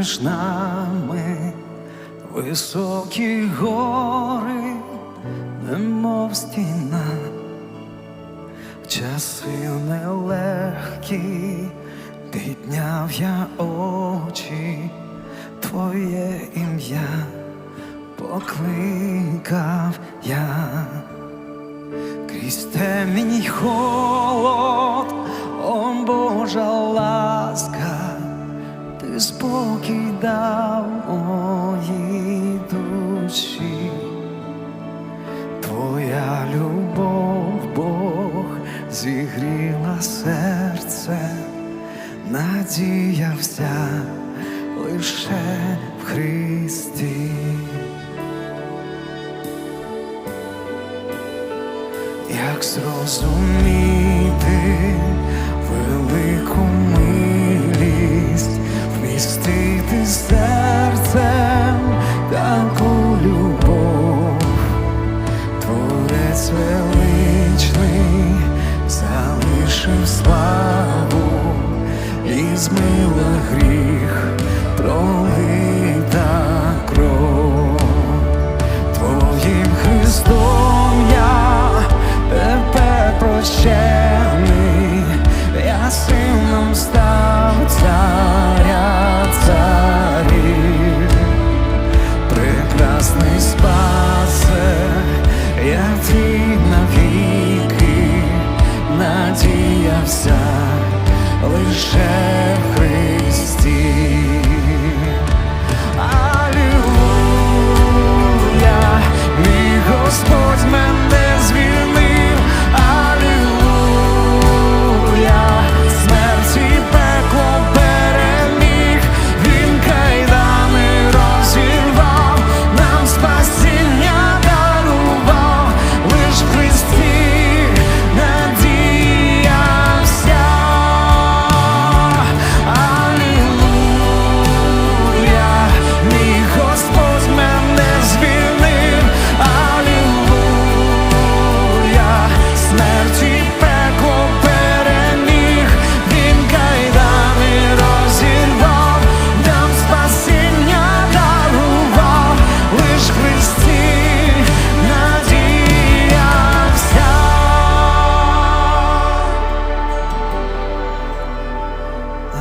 між нами високі гори, немов стіна, часи нелегкі, підняв я очі, твоє ім'я покликав я крізь темінь хор. надія вся лише в Христі. Як зрозуміти велику милість, вмістити серце. always.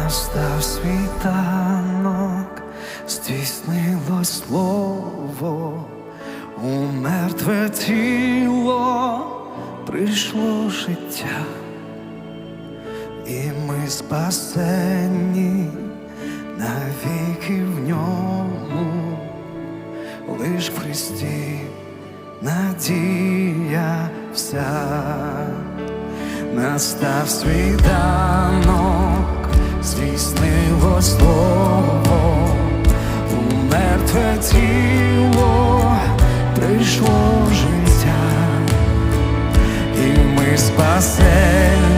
настав світанок, здійснило слово, у мертве тіло прийшло життя, і ми спасені навіки в ньому, лиш в Христі надія вся. Настав світанок тіло прийшло життя, і ми спасемо.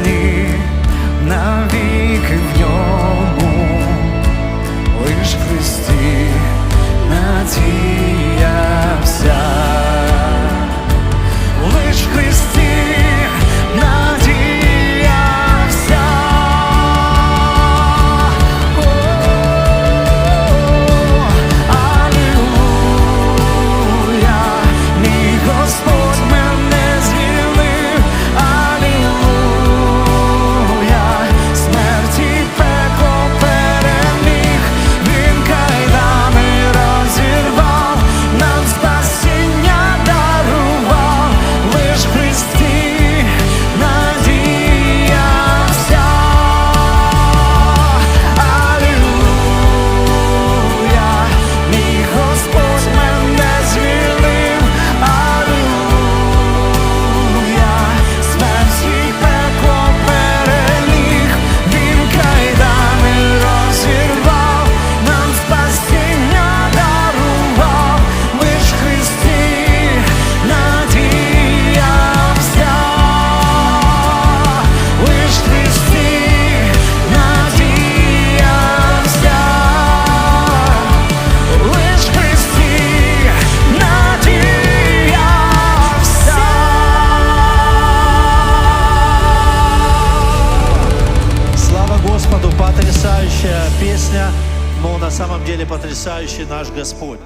На самом деле потрясающий наш Господь.